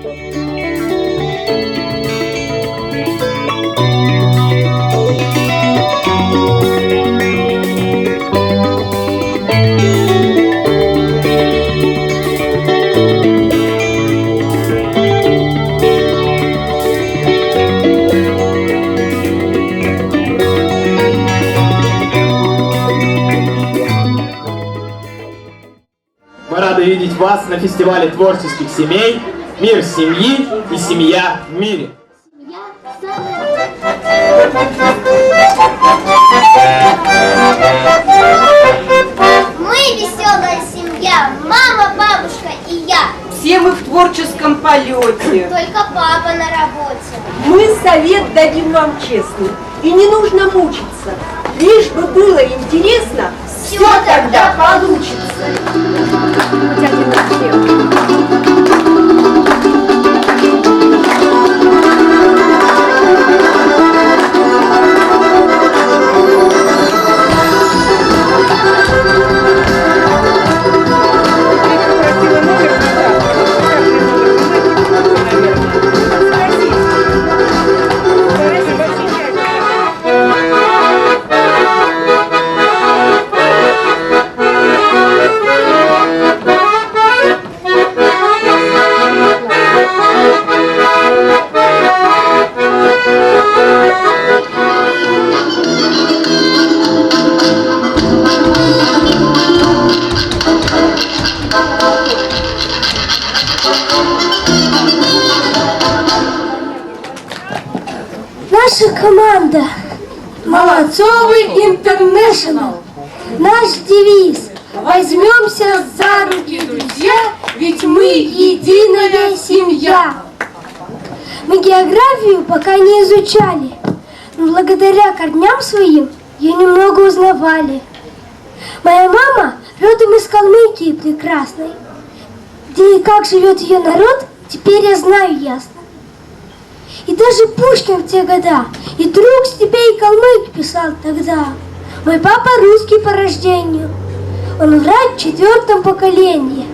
Мы рады видеть вас на фестивале творческих семей «Мир семьи» и «Семья в мире». Мы веселая семья, мама, бабушка и я. Все мы в творческом полете. Только папа на работе. Мы совет дадим вам честный. И не нужно мучиться. Лишь бы было интересно, все тогда получится. Наша команда Молодцовый Интернешнл. Наш девиз Возьмемся за руки, друзья, ведь мы единая семья. Мы географию пока не изучали, но благодаря корням своим ее немного узнавали. Моя мама родом из Калмыкии прекрасной, где и как живет ее народ, теперь я знаю ясно. И даже Пушкин в те года, и друг степей калмык писал тогда. Мой папа русский по рождению, он врач в четвертом поколении.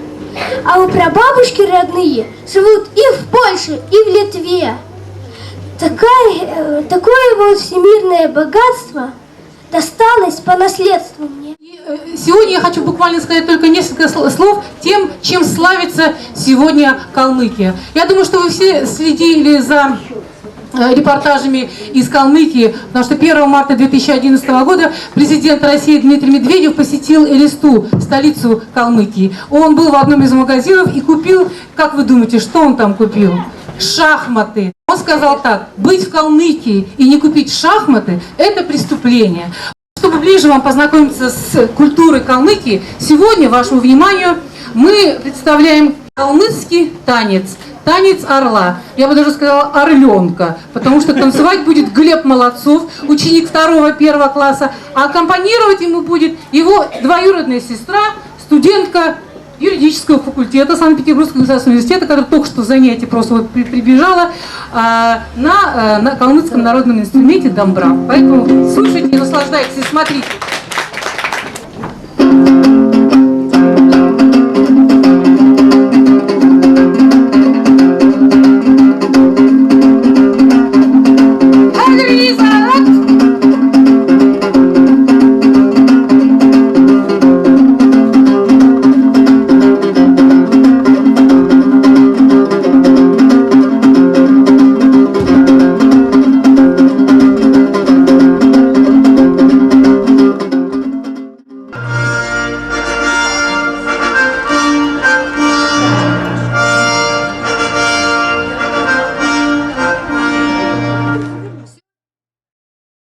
А у прабабушки родные живут и в Польше, и в Литве. Такая, э, такое вот всемирное богатство досталось по наследству мне. Э, Сегодня я хочу буквально сказать только несколько сл- слов тем, чем славится сегодня Калмыкия. Я думаю, что вы все следили за э, репортажами из Калмыкии, потому что 1 марта 2011 года президент России Дмитрий Медведев посетил Элисту, столицу Калмыкии. Он был в одном из магазинов и купил, как вы думаете, что он там купил? Шахматы. Он сказал так, быть в Калмыкии и не купить шахматы – это преступление. Чтобы ближе вам познакомиться с культурой Калмыкии, сегодня вашему вниманию мы представляем калмыцкий танец. Танец орла. Я бы даже сказала орленка, потому что танцевать будет Глеб Молодцов, ученик второго первого класса, а аккомпанировать ему будет его двоюродная сестра, студентка юридического факультета Санкт-Петербургского государственного университета, которая только что с занятий просто вот при- прибежала а, на, а, на калмыцком народном инструменте домбра. Поэтому слушайте наслаждайтесь, и смотрите.